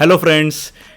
Hello friends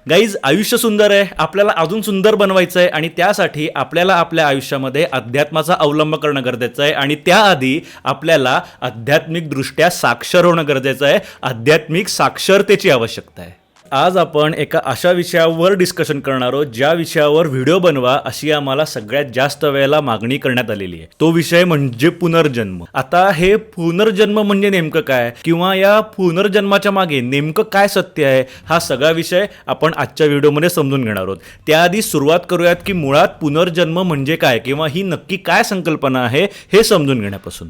guys आयुष्य सुंदर आहे. आपल्याला अजून सुंदर बनवायचं आहे आणि त्यासाठी आपल्याला आपल्या आयुष्यामध्ये अध्यात्माचा अवलंब करणं गरजेचं आहे. आणि त्याआधी आपल्याला आध्यात्मिकदृष्ट्या साक्षर होणं गरजेचं आहे. आध्यात्मिक साक्षरतेची आवश्यकता आहे. आज आपण एका अशा विषयावर डिस्कशन करणार आहोत ज्या विषयावर व्हिडिओ बनवा अशी आम्हाला सगळ्यात जास्त वेळेला मागणी करण्यात आलेली आहे. तो विषय म्हणजे पुनर्जन्म. आता हे पुनर्जन्म म्हणजे नेमकं काय? किंवा या पुनर्जन्माच्या मागे नेमकं काय सत्य आहे? हा सगळा विषय आपण आजच्या व्हिडिओमध्ये समजून घेणार आहोत. त्याआधी सुरुवात करूयात की मुळात पुनर्जन्म म्हणजे काय? किंवा ही नक्की काय संकल्पना आहे हे समजून घेण्यापासून.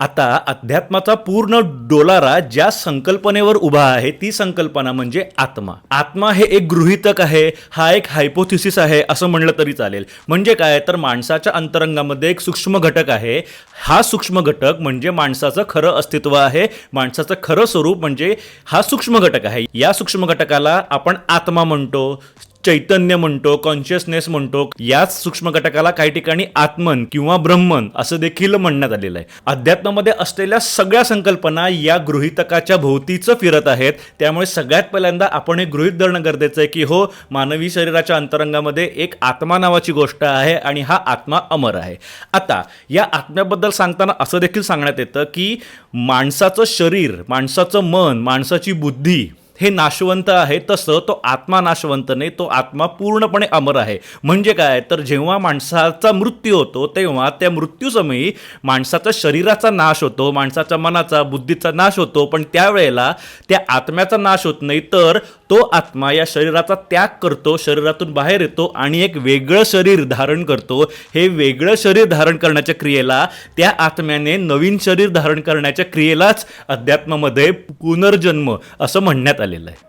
आता अध्यात्माचा पूर्ण डोलारा ज्या संकल्पनेवर उभा आहे ती संकल्पना म्हणजे आत्मा. आत्मा हे एक गृहितक आहे हा एक हायपोथिसिस आहे असं म्हणलं तरी चालेल. म्हणजे काय? तर माणसाच्या अंतरंगामध्ये एक सूक्ष्म घटक आहे. हा सूक्ष्म घटक म्हणजे माणसाचं खरं अस्तित्व आहे. माणसाचं खरं स्वरूप म्हणजे हा सूक्ष्म घटक आहे. या सूक्ष्म घटकाला आपण आत्मा म्हणतो. चैतन्य म्हणतो कॉन्शियसनेस म्हणतो याच सूक्ष्म घटकाला काही ठिकाणी आत्मन किंवा ब्रह्मन असं देखील म्हणण्यात आलेलं आहे. अध्यात्मामध्ये असलेल्या सगळ्या संकल्पना या गृहितकाच्या भोवतीच फिरत आहेत. त्यामुळे सगळ्यात पहिल्यांदा आपण हे गृहित धरणं गरजेचं आहे की हो मानवी शरीराच्या अंतरंगामध्ये एक आत्मा नावाची गोष्ट आहे आणि हा आत्मा अमर आहे. आता या आत्म्याबद्दल सांगताना असं देखील सांगण्यात येतं की माणसाचं शरीर माणसाचं मन माणसाची बुद्धी हे नाशवंत आहे तसं तो आत्मा नाशवंत नाही तो आत्मा पूर्णपणे अमर आहे. म्हणजे काय? तर जेव्हा माणसाचा मृत्यू होतो तेव्हा त्या मृत्यूसमयी माणसाचा शरीराचा नाश होतो माणसाच्या मनाचा बुद्धीचा नाश होतो पण त्यावेळेला त्या आत्म्याचा नाश होत नाही तर तो आत्मा या शरीराचा त्याग करतो शरीरातून बाहेर येतो आणि एक वेगळं शरीर धारण करतो. हे वेगळं शरीर धारण करण्याच्या क्रियेला त्या आत्म्याने नवीन शरीर धारण करण्याच्या क्रियेलाच अध्यात्मामध्ये पुनर्जन्म असं म्हणण्यात आलेलं आहे.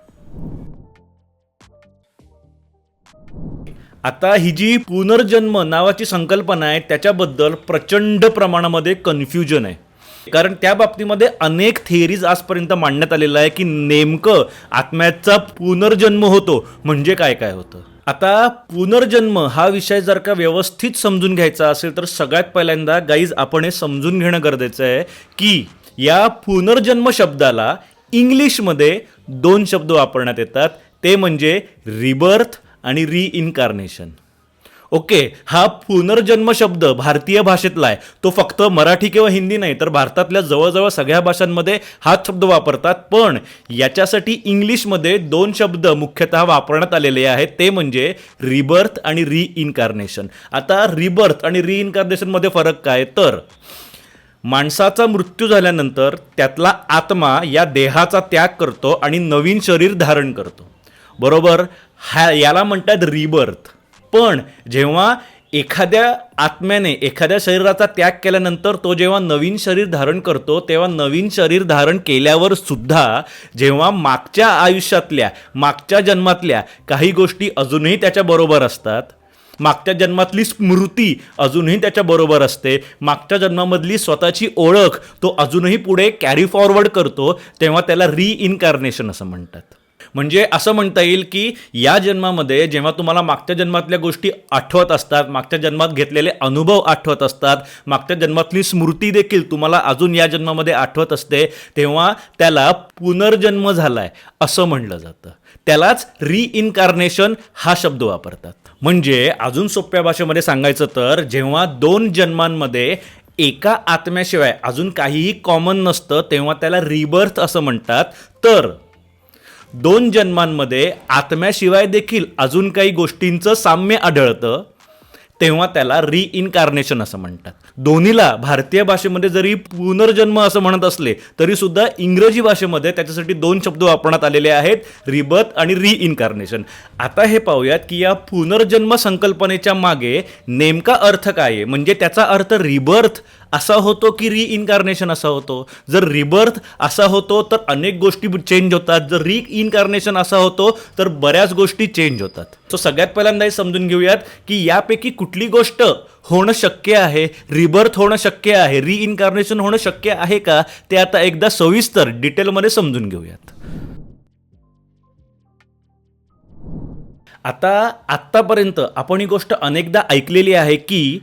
आता ही जी पुनर्जन्म नावाची संकल्पना आहे त्याच्याबद्दल प्रचंड प्रमाणामध्ये कन्फ्युजन आहे. कारण त्या बाबतीमध्ये अनेक थिअरीज आजपर्यंत मांडण्यात आलेलं आहे की नेमकं आत्म्याचा पुनर्जन्म होतो म्हणजे काय काय होतं? आता पुनर्जन्म हा विषय जर का व्यवस्थित समजून घ्यायचा असेल तर सगळ्यात पहिल्यांदा गाईज आपण हे समजून घेणं गरजेचं आहे की या पुनर्जन्म शब्दाला इंग्लिशमध्ये दोन शब्द वापरण्यात येतात. ते म्हणजे रिबर्थ आणि रिइन्कार्नेशन ओके हा पुनर्जन्म शब्द भारतीय भाषेतला आहे. तो फक्त मराठी किंवा हिंदी नाही तर भारतातल्या जवळजवळ सगळ्या भाषांमध्ये हाच शब्द वापरतात. पण याच्यासाठी इंग्लिशमध्ये दोन शब्द मुख्यतः वापरण्यात आलेले आहेत. ते म्हणजे रिबर्थ आणि रिइन्कार्नेशन आता रिबर्थ आणि रिइन्कार्नेशनमध्ये फरक काय? तर माणसाचा मृत्यू झाल्यानंतर त्यातला आत्मा या देहाचा त्याग करतो आणि नवीन शरीर धारण करतो. बरोबर? हा याला म्हणतात रिबर्थ पण जेव्हा एखाद्या आत्म्याने एखाद्या शरीराचा त्याग केल्यानंतर तो जेव्हा नवीन शरीर धारण करतो तेव्हा नवीन शरीर धारण केल्यावर सुद्धा जेव्हा मागच्या आयुष्यातल्या मागच्या जन्मातल्या काही गोष्टी अजूनही त्याच्याबरोबर असतात मागच्या जन्मातली स्मृती अजूनही त्याच्याबरोबर असते मागच्या जन्मामधली स्वतःची ओळख तो अजूनही पुढे कॅरी फॉरवर्ड करतो तेव्हा त्याला रिइन्कार्नेशन असं म्हणतात. म्हणजे असं म्हणता येईल की या जन्मामध्ये जेव्हा तुम्हाला मागच्या जन्मातल्या गोष्टी आठवत असतात मागच्या जन्मात घेतलेले अनुभव आठवत असतात मागच्या जन्मातली स्मृती देखील तुम्हाला अजून या जन्मामध्ये आठवत असते तेव्हा त्याला पुनर्जन्म झालाय असं म्हणलं जातं. त्यालाच रिइन्कार्नेशन हा शब्द वापरतात. म्हणजे अजून सोप्या भाषेमध्ये सांगायचं तर जेव्हा दोन जन्मांमध्ये एका आत्म्याशिवाय अजून काहीही कॉमन नसतं तेव्हा त्याला रिबर्थ असं म्हणतात. तर दोन जन्मांमध्ये आत्म्याशिवाय देखील अजून काही गोष्टींचं साम्य आढळतं तेव्हा त्याला रिइन्कार्नेशन असं म्हणतात. दोन्हीला भारतीय भाषेमध्ये जरी पुनर्जन्म असं म्हणत असले तरी सुद्धा इंग्रजी भाषेमध्ये त्याच्यासाठी दोन शब्द वापरण्यात आलेले आहेत रिबर्थ आणि रिइन्कार्नेशन आता हे पाहूयात की या पुनर्जन्म संकल्पनेच्या मागे नेमका अर्थ काय आहे? म्हणजे त्याचा अर्थ रिबर्थ असा होतो की रिइन्कार्नेशन असा होतो. जर रिबर्थ असा होतो तर अनेक गोष्टी चेंज होतात. जर रिइन्कार्नेशन असा होतो तर बऱ्याच गोष्टी चेंज होतात. सो सगळ्यात पहिल्यांदा हे समजून घेऊयात की यापैकी कुठली गोष्ट होणं शक्य आहे? रिबर्थ होणं शक्य आहे? रिइन्कार्नेशन होणं शक्य आहे का? ते आता एकदा सविस्तर डिटेलमध्ये समजून घेऊयात. आता आत्तापर्यंत आपण ही गोष्ट अनेकदा ऐकलेली आहे की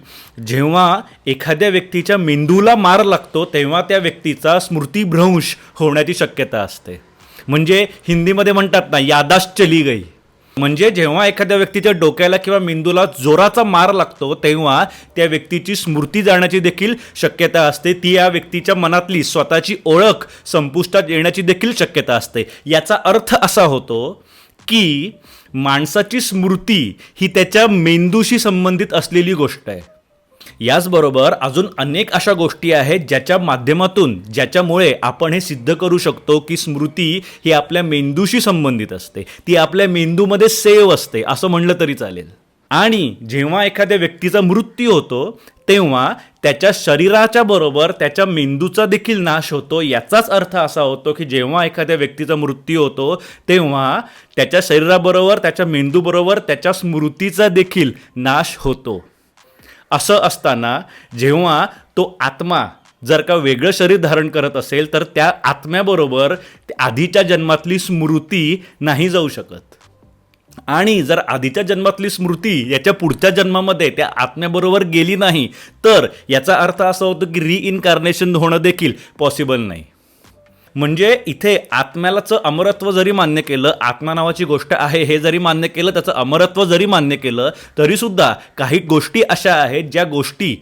जेव्हा एखाद्या व्यक्तीच्या मेंदूला मार लागतो तेव्हा त्या व्यक्तीचा स्मृतिभ्रंश होण्याची शक्यता असते. म्हणजे हिंदीमध्ये म्हणतात ना यादाश चली गई. म्हणजे जेव्हा एखाद्या व्यक्तीच्या डोक्याला किंवा मेंदूला जोराचा मार लागतो तेव्हा त्या व्यक्तीची स्मृती जाण्याची देखील शक्यता असते. ती या व्यक्तीच्या मनातली स्वतःची ओळख संपुष्टात येण्याची देखील शक्यता असते. याचा अर्थ असा होतो की माणसाची स्मृती ही त्याच्या मेंदूशी संबंधित असलेली गोष्ट आहे. याचबरोबर अजून अनेक अशा गोष्टी आहेत ज्याच्या माध्यमातून ज्याच्यामुळे आपण हे सिद्ध करू शकतो की स्मृती ही आपल्या मेंदूशी संबंधित असते. ती आपल्या मेंदूमध्ये सेव असते असं म्हणलं तरी चालेल. आणि जेव्हा एखाद्या व्यक्तीचा मृत्यू होतो तेव्हा त्याच्या शरीराच्या बरोबर त्याच्या मेंदूचा देखील नाश होतो. याचाच अर्थ असा होतो की जेव्हा एखाद्या व्यक्तीचा मृत्यू होतो तेव्हा त्याच्या शरीराबरोबर त्याच्या मेंदूबरोबर त्याच्या स्मृतीचा देखील नाश होतो. असं असताना जेव्हा तो आत्मा जर का वेगळं शरीर धारण करत असेल तर त्या आत्म्याबरोबर आधीच्या जन्मातली स्मृती नाही जाऊ शकत. आणि जर आधीच्या जन्मातली स्मृती याच्या पुढच्या जन्मामध्ये त्या आत्म्याबरोबर गेली नाही तर याचा अर्थ असा होतो की रिइन्कार्नेशन होणं देखील पॉसिबल नाही. म्हणजे इथे आत्म्यालाचं अमरत्व जरी मान्य केलं आत्मा नावाची गोष्ट आहे हे जरी मान्य केलं त्याचं अमरत्व जरी मान्य केलं तरीसुद्धा काही गोष्टी अशा आहेत ज्या गोष्टी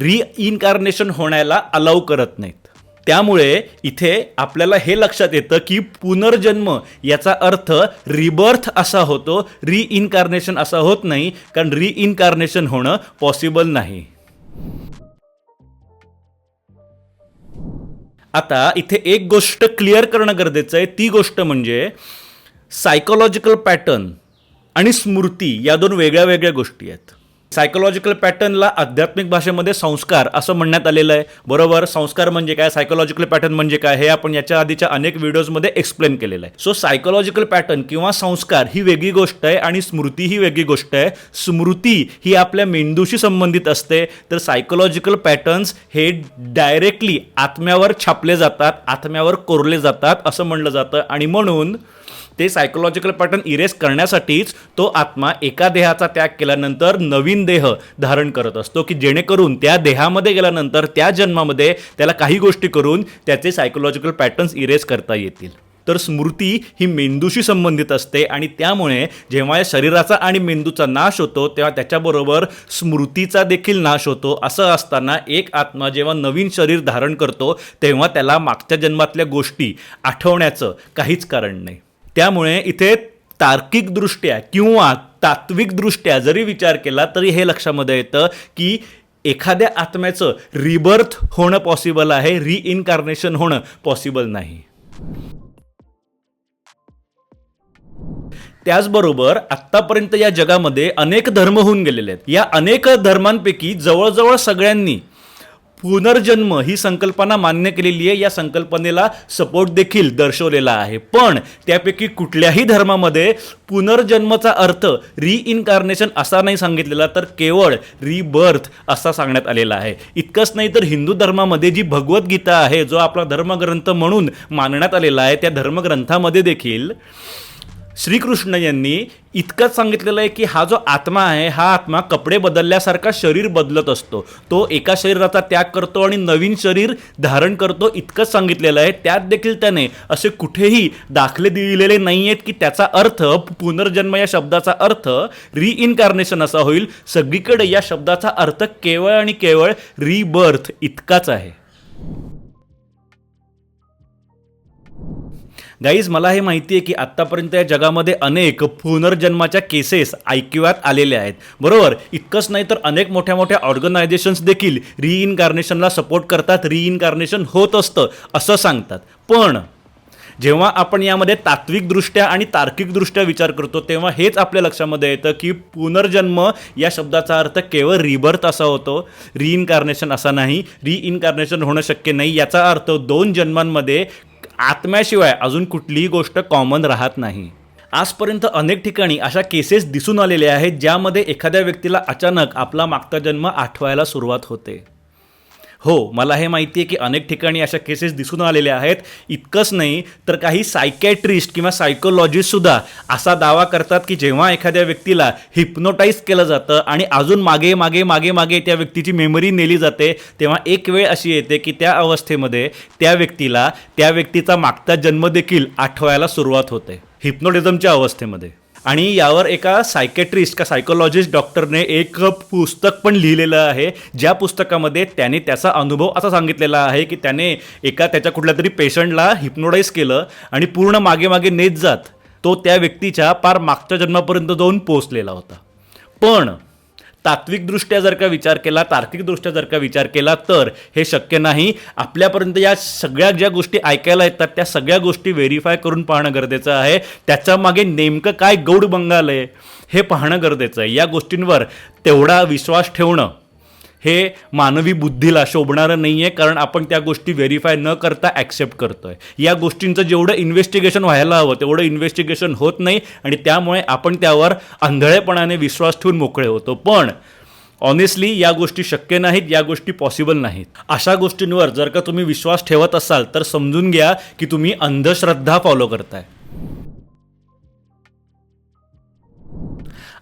रिइन्कार्नेशन होण्याला अलाव करत नाहीत. त्यामुळे इथे आपल्याला हे लक्षात येतं की पुनर्जन्म याचा अर्थ रिबर्थ असा होतो रिइन्कार्नेशन असा होत नाही कारण रिइन्कार्नेशन होणं पॉसिबल नाही. आता इथे एक गोष्ट क्लिअर करणं गरजेचं आहे. ती गोष्ट म्हणजे सायकोलॉजिकल पॅटर्न आणि स्मृती या दोन वेगळ्या वेगळ्या गोष्टी आहेत. सायकोलॉजिकल पॅटर्नला आध्यात्मिक भाषेमध्ये संस्कार असं म्हणण्यात आलेलं आहे. बरोबर? संस्कार म्हणजे काय? सायकोलॉजिकल पॅटर्न म्हणजे काय? हे आपण याच्या आधीच्या अनेक व्हिडिओजमध्ये एक्सप्लेन केलेलं आहे. सो सायकोलॉजिकल पॅटर्न किंवा संस्कार ही वेगळी गोष्ट आहे आणि स्मृती ही वेगळी गोष्ट आहे. स्मृती ही आपल्या मेंदूशी संबंधित असते. तर सायकोलॉजिकल पॅटर्न्स हे डायरेक्टली आत्म्यावर छापले जातात आत्म्यावर कोरले जातात असं म्हणलं जातं. आणि म्हणून ते सायकोलॉजिकल पॅटर्न इरेस करण्यासाठीच तो आत्मा एका देहाचा त्याग केल्यानंतर नवीन देह धारण करत असतो की जेणेकरून त्या देहामध्ये गेल्यानंतर त्या जन्मामध्ये त्याला काही गोष्टी करून त्याचे सायकोलॉजिकल पॅटर्न्स इरेज करता येतील. तर स्मृती ही मेंदूशी संबंधित असते आणि त्यामुळे जेव्हा या शरीराचा आणि मेंदूचा नाश होतो तेव्हा त्याच्याबरोबर स्मृतीचा देखील नाश होतो. असं असताना एक आत्मा जेव्हा नवीन शरीर धारण करतो तेव्हा त्याला मागच्या जन्मातल्या गोष्टी आठवण्याचं काहीच कारण नाही. त्यामुळे इथे तार्किकदृष्ट्या किंवा तात्विकदृष्ट्या जरी विचार केला तरी हे लक्षामध्ये येतं की एखाद्या आत्म्याचं रिबर्थ होणं पॉसिबल आहे रिइन्कार्नेशन होणं पॉसिबल नाही. त्याचबरोबर आत्तापर्यंत या जगामध्ये अनेक धर्म होऊन गेलेले आहेत. या अनेक धर्मांपैकी जवळजवळ सगळ्यांनी पुनर्जन्म ही संकल्पना मान्य केलेली आहे. या संकल्पनेला सपोर्ट देखील दर्शवलेला आहे. पण त्यापैकी कुठल्याही धर्मामध्ये पुनर्जन्मचा अर्थ रिइन्कार्नेशन असा नाही सांगितलेला तर केवळ रिबर्थ असा सांगण्यात आलेला आहे. इतकंच नाही तर हिंदू धर्मामध्ये जी भगवद्गीता आहे जो आपला धर्मग्रंथ म्हणून मानण्यात आलेला आहे त्या धर्मग्रंथामध्ये देखील श्रीकृष्ण यांनी इतकंच सांगितलेलं आहे की हा जो आत्मा आहे हा आत्मा कपडे बदलल्यासारखा शरीर बदलत असतो. तो एका शरीराचा त्याग करतो आणि नवीन शरीर धारण करतो इतकंच सांगितलेलं आहे. त्यात देखील त्याने असे कुठेही दाखले दिलेले नाही आहेत की त्याचा अर्थ पुनर्जन्म या शब्दाचा अर्थ रिइन्कार्नेशन असा होईल. सगळीकडे या शब्दाचा अर्थ केवळ आणि केवळ रिबर्थ इतकाच आहे. गाईज मला हे माहिती आहे की आत्तापर्यंत या जगामध्ये अनेक पुनर्जन्माच्या केसेस ऐकिवात आलेल्या आहेत. बरोबर? इतकंच नाही तर अनेक मोठ्या मोठ्या ऑर्गनायझेशन्स देखील रिइन्कार्नेशनला सपोर्ट करतात रिइन्कार्नेशन होत असतं असं सांगतात. पण जेव्हा आपण यामध्ये तात्विकदृष्ट्या आणि तार्किकदृष्ट्या विचार करतो तेव्हा हेच आपल्या लक्षामध्ये येतं की पुनर्जन्म या शब्दाचा अर्थ केवळ रिबर्थ असा होतो रिइन्कार्नेशन असा नाही रिइन्कार्नेशन होणं शक्य नाही याचा अर्थ दोन जन्मांमध्ये आत्म्याशिवाय अजून कुठलीही गोष्ट कॉमन राहत नाही. आजपर्यंत अनेक ठिकाणी अशा केसेस दिसून आलेल्या आहेत ज्यामध्ये एखाद्या व्यक्तीला अचानक आपला मागचा जन्म आठवायला सुरुवात होते. हो मला हे माहिती आहे की अनेक ठिकाणी अशा केसेस दिसून आलेल्या आहेत. इतकंच नाही तर काही सायकॅट्रिस्ट किंवा सायकोलॉजिस्टसुद्धा असा दावा करतात की जेव्हा एखाद्या व्यक्तीला हिप्नोटाईज केलं जातं आणि अजून मागे मागे मागे मागे त्या व्यक्तीची मेमरी नेली जाते तेव्हा एक वेळ अशी येते की त्या अवस्थेमध्ये त्या व्यक्तीला त्या व्यक्तीचा मागचा जन्मदेखील आठवायला सुरुवात होते हिप्नोटिझमच्या अवस्थेमध्ये. आणि यावर एका सायकेट्रिस्ट का सायकोलॉजिस्ट डॉक्टरने एक पुस्तक पण लिहिलेलं आहे. ज्या पुस्तकामध्ये त्याने त्याचा अनुभव असा सांगितलेला आहे की त्याने एका त्याच्या कुठल्या तरी पेशंटला हिप्नोडाईज केलं आणि पूर्ण मागे मागे नेत जात तो त्या व्यक्तीच्या पार मागच्या जन्मापर्यंत जाऊन पोचलेला होता. पण तात्विकदृष्ट्या जर का विचार केला तार्किकदृष्ट्या जर का विचार केला तर हे शक्य नाही. आपल्यापर्यंत या सगळ्या ज्या गोष्टी ऐकायला येतात त्या सगळ्या गोष्टी व्हेरीफाय करून पाहणं गरजेचं आहे. त्याच्यामागे नेमकं काय गौड बंगाल आहे हे पाहणं गरजेचं आहे. या गोष्टींवर तेवढा विश्वास ठेवणं हे मानवी बुद्धीला शोभणारं नाही आहे कारण आपण त्या गोष्टी व्हेरीफाय न करता ॲक्सेप्ट करतो आहे या गोष्टींचं जेवढं इन्व्हेस्टिगेशन व्हायला हवं तेवढं इन्व्हेस्टिगेशन होत नाही आणि त्यामुळे आपण त्यावर आंधळेपणाने विश्वास ठेवून मोकळे होतो. पण ऑनेस्टली या गोष्टी शक्य नाहीत या गोष्टी पॉसिबल नाहीत. अशा गोष्टींवर जर का तुम्ही विश्वास ठेवत असाल तर समजून घ्या की तुम्ही अंधश्रद्धा फॉलो करताय.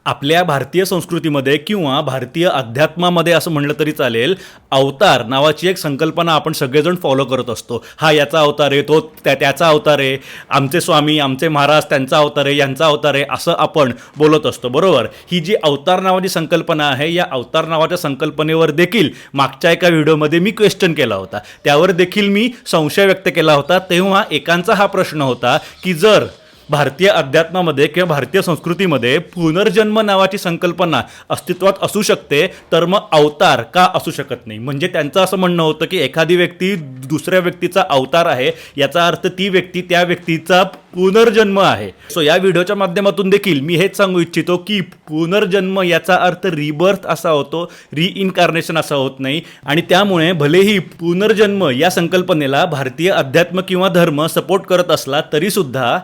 आपल्या भारतीय संस्कृतीमध्ये किंवा भारतीय अध्यात्मामध्ये असं म्हणलं तरी चालेल अवतार नावाची एक संकल्पना आपण सगळेजण फॉलो करत असतो. हा याचा अवतार आहे तो त्या त्याचा अवतार आहे आमचे स्वामी आमचे महाराज त्यांचा अवतार आहे यांचा अवतार आहे असं आपण बोलत असतो. बरोबर? ही जी अवतार नावाची संकल्पना आहे या अवतार नावाच्या संकल्पनेवर देखील मागच्या एका व्हिडिओमध्ये मी क्वेश्चन केला होता. त्यावर देखील मी संशय व्यक्त केला होता. तेव्हा एकांचा हा प्रश्न होता की जर भारतीय अध्यात्मामध्ये किंवा भारतीय संस्कृतीमध्ये पुनर्जन्म नावाची संकल्पना अस्तित्वात असू शकते तर मग अवतार का असू शकत नाही? म्हणजे त्यांचं असं म्हणणं होतं की एखादी व्यक्ती दुसऱ्या व्यक्तीचा अवतार आहे याचा अर्थ ती व्यक्ती त्या व्यक्तीचा पुनर्जन्म आहे. सो या व्हिडिओच्या माध्यमातून देखील मी हेच सांगू इच्छितो की पुनर्जन्म याचा अर्थ रिबर्थ असा होतो रिइन्कार्नेशन असा होत नाही. आणि त्यामुळे भलेही पुनर्जन्म या संकल्पनेला भारतीय अध्यात्म किंवा धर्म सपोर्ट करत असला तरीसुद्धा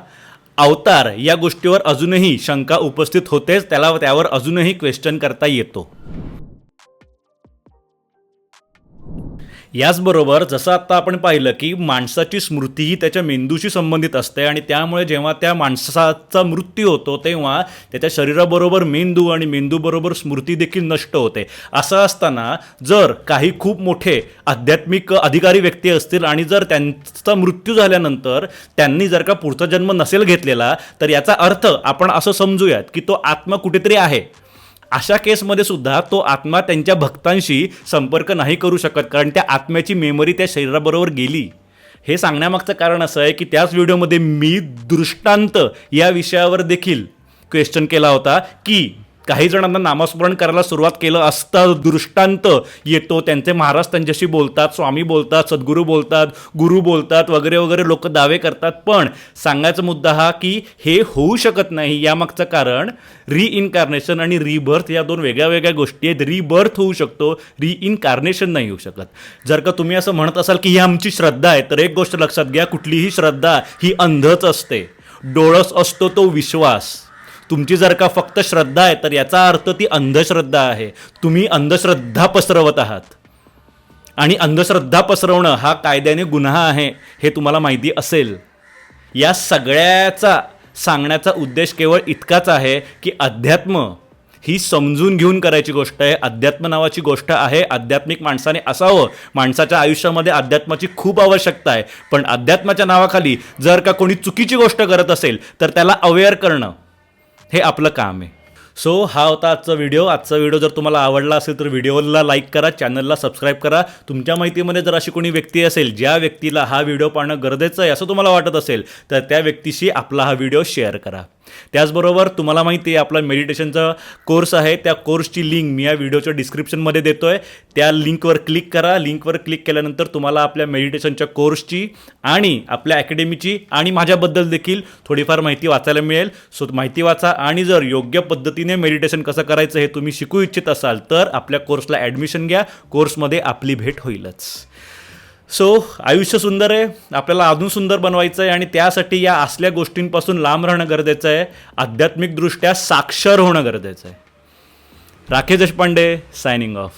अवतार या गोष्टीवर अजूनही शंका उपस्थित होतेच त्याला त्यावर अजूनही क्वेश्चन करता येतो. याचबरोबर जसं आत्ता आपण पाहिलं की माणसाची स्मृती ही त्याच्या मेंदूशी संबंधित असते आणि त्यामुळे जेव्हा त्या माणसाचा मृत्यू होतो तेव्हा त्याच्या शरीराबरोबर मेंदू आणि मेंदूबरोबर स्मृती देखील नष्ट होते. असं असताना जर काही खूप मोठे आध्यात्मिक अधिकारी व्यक्ती असतील आणि जर त्यांचा मृत्यू झाल्यानंतर त्यांनी जर का पुढचा जन्म नसेल घेतलेला तर याचा अर्थ आपण असं समजूयात की तो आत्मा कुठेतरी आहे. अशा केसमध्ये सुद्धा तो आत्मा त्यांच्या भक्तांशी संपर्क नाही करू शकत कारण त्या आत्म्याची मेमरी त्या शरीराबरोबर गेली. हे सांगण्यामागचं कारण असं आहे की त्याच व्हिडिओमध्ये मी दृष्टांत या विषयावर देखील क्वेश्चन केला होता की काही जणांना नामस्मरण करायला सुरुवात केलं असता दृष्टांत येतो. त्यांचे महाराज त्यांच्याशी बोलतात स्वामी बोलतात सद्गुरू बोलतात गुरु बोलतात वगैरे वगैरे लोक दावे करतात. पण सांगायचा मुद्दा हा की हे होऊ शकत नाही. यामागचं कारण रिइन्कार्नेशन आणि रिबर्थ या दोन वेगळ्या वेगळ्या गोष्टी आहेत. रिबर्थ होऊ शकतो रिइन्कार्नेशन नाही होऊ शकत. जर का तुम्ही असं म्हणत असाल की ही आमची श्रद्धा आहे तर एक गोष्ट लक्षात घ्या कुठलीही श्रद्धा ही अंधच असते. डोळस असतो तो विश्वास. तुमची जर का फक्त श्रद्धा आहे तर याचा अर्थ ती अंधश्रद्धा आहे. तुम्ही अंधश्रद्धा पसरवत आहात. आणि अंधश्रद्धा पसरवणं हा कायद्याने गुन्हा आहे हे तुम्हाला माहिती असेल. या सगळ्याचा सांगण्याचा उद्देश केवळ इतकाच आहे की अध्यात्म ही समजून घेऊन करायची गोष्ट आहे. अध्यात्म नावाची गोष्ट आहे. आध्यात्मिक माणसाने असावं. माणसाच्या आयुष्यामध्ये अध्यात्माची खूप आवश्यकता आहे. पण अध्यात्माच्या नावाखाली जर का कोणी चुकीची गोष्ट करत असेल तर त्याला अवेअर करणं. हे आपलं काम आहे. सो हा होता आजचा व्हिडिओ आजचा व्हिडिओ जर तुम्हाला आवडला असेल तर व्हिडिओला लाईक करा चॅनलला सबस्क्राईब करा. तुमच्या माहितीमध्ये जर अशी कोणी व्यक्ती असेल ज्या व्यक्तीला हा व्हिडिओ पाहणं गरजेचं आहे असं तुम्हाला वाटत असेल तर त्या व्यक्तीशी आपला हा व्हिडिओ शेअर करा. त्याचबरोबर तुम्हाला माहिती आहे आपला मेडिटेशनचा कोर्स आहे. त्या कोर्सची लिंक मी या व्हिडिओच्या डिस्क्रिप्शनमध्ये देतो आहे त्या लिंकवर क्लिक करा. लिंकवर क्लिक केल्यानंतर तुम्हाला आपल्या मेडिटेशनच्या कोर्सची आणि आपल्या अकॅडमीची आणि माझ्याबद्दल देखील थोडीफार माहिती वाचायला मिळेल. सो माहिती वाचा आणि जर योग्य पद्धतीने मेडिटेशन कसं करायचं हे तुम्ही शिकू इच्छित असाल तर आपल्या कोर्सला ॲडमिशन घ्या. कोर्समध्ये आपली भेट होईलच. सो आयुष्य सुंदर आहे आपल्याला अजून सुंदर बनवायचं आहे आणि त्यासाठी या असल्या गोष्टींपासून लांब राहणं गरजेचं आहे आध्यात्मिकदृष्ट्या साक्षर होणं गरजेचं आहे. Rakesh Deshpande signing off